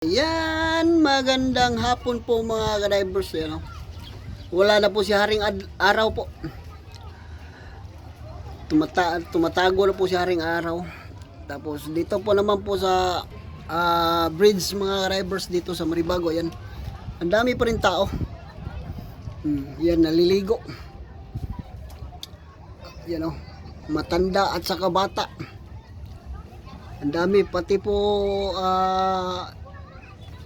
Yan, magandang hapon po mga ka-divers. Yan, oh. Wala na po si Haring Ad- Araw po. Tumata tumatago na po si Haring Araw. Tapos dito po naman po sa ah, bridge mga ka-divers dito sa Maribago. Yan, ang dami pa rin tao. Hmm, yan, naliligo. Yan oh, matanda at saka bata. Ang dami, pati po ah,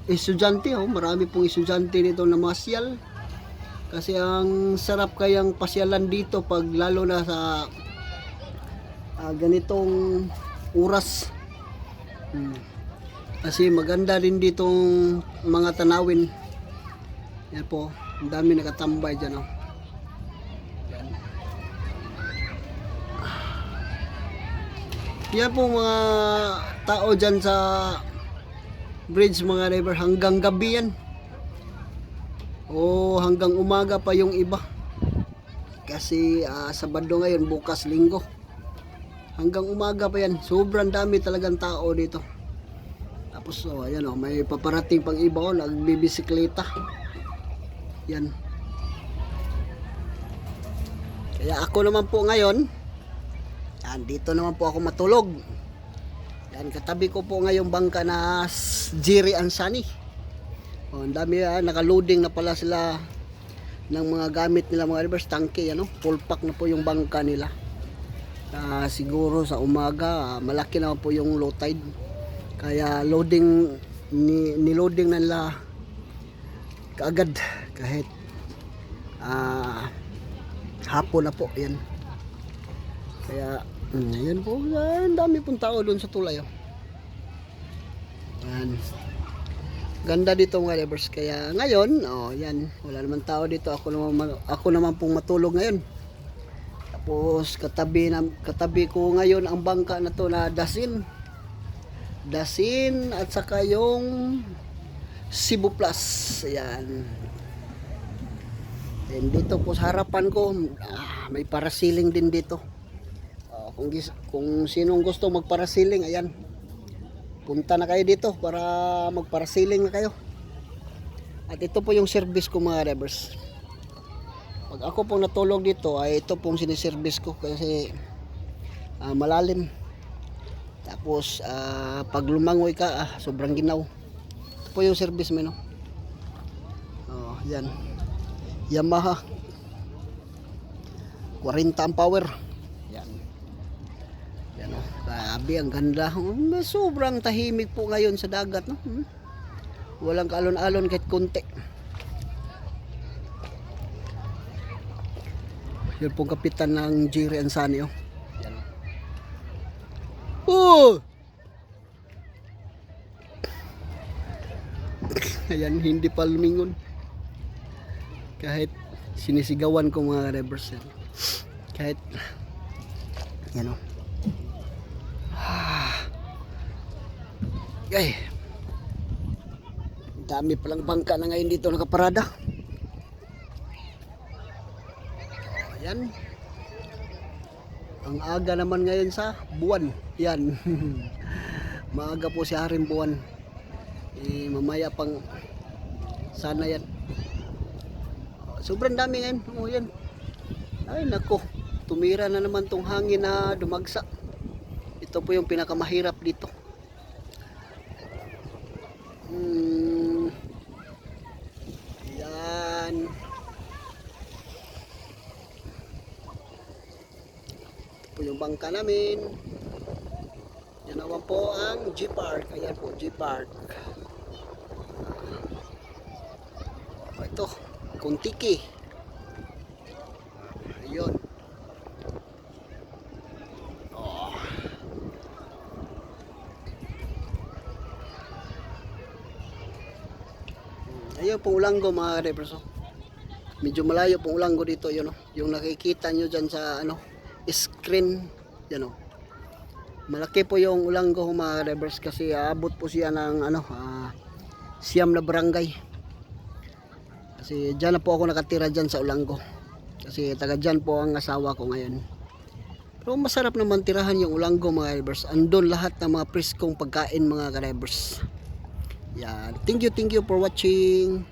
estudyante oh, marami pong estudyante dito na masyal. Kasi ang sarap kayang pasyalan dito pag lalo na sa ah, ganitong oras. Hmm. Kasi maganda din ditong mga tanawin. Yan po, ang dami nakatambay dyan oh. Yan. Yan po mga tao dyan sa bridge mga driver hanggang gabi yan. O hanggang umaga pa yung iba. Kasi ah, Sabado ngayon bukas linggo. Hanggang umaga pa yan. Sobrang dami talagang tao dito. Tapos oh, ayan oh, may paparating pang iba oh, nagbibisikleta. Yan. Kaya ako naman po ngayon yan, dito naman po ako matulog yan, katabi ko po ngayong bangka na Jiri Ansani. O, ang dami ah, naka-loading na pala sila ng mga gamit nila mga reverse tanke, ano? Full pack na po yung bangka nila. Ah, siguro sa umaga, ah, malaki na po yung low tide. Kaya loading ni niloading na nila kaagad kahit ah hapon na po yan. Kaya, mm, yan po, ah, ang dami pong tao doon sa tulay. Oh. Yan. Ganda dito mga neighbors. Kaya ngayon, oh, yan, wala naman tao dito. Ako naman, ma- ako naman pong matulog ngayon. Tapos katabi na katabi ko ngayon ang bangka na to na Dasin. Dasin at saka yung Cebu Plus. Ayan. And dito po sa harapan ko, ah, may parasiling din dito. Kung, kung sinong gusto magparasiling, ayan. Punta na kayo dito para magparasiling na kayo. At ito po yung service ko mga drivers. Pag ako pong natulog dito, ay ito pong siniservice ko kasi ah, malalim. Tapos ah, pag lumangoy ka, ah, sobrang ginaw. Ito po yung service mo, no? Oh, yan. Yamaha. 40 ang power. Yan. Yan o. Grabe, ang ganda. Sobrang tahimik po ngayon sa dagat. No? Hmm? Walang kalon-alon kahit konti. Yan pong kapitan ng Jiri Ansani. Oh. Yan. Oh! Ayan, hindi pa lumingon. Kahit sinisigawan ko mga revers yan. Kahit, yan o. Ay. Dami palang bangka na ngayon dito nakaparada. Ayan. Ang aga naman ngayon sa buwan. Yan. Maaga po si Haring Buwan. Eh, mamaya pang sana yan. Oh, Sobrang dami ngayon. Oh, yan. Ay, nako. Tumira na naman tong hangin na dumagsa. Ito po yung pinakamahirap dito. Hmm. Yan. Ito po bangka namin. Yan naman po ang G-Park. Ayan po, G-Park. Ah, Ito, Kuntiki. Ayun. Oh. Ayun pong ulanggo mga represo. Medyo malayo pong ulanggo dito yun. Yung nakikita nyo dyan sa ano screen yan oh. Malaki po yung ulanggo mga revers kasi aabot po siya ng ano ah, siyam na barangay. Kasi dyan na po ako nakatira dyan sa ulanggo. Kasi taga dyan po ang asawa ko ngayon. Pero masarap naman tirahan yung ulanggo mga drivers. Andun lahat ng mga preskong pagkain mga drivers. Yan. Thank you, thank you for watching.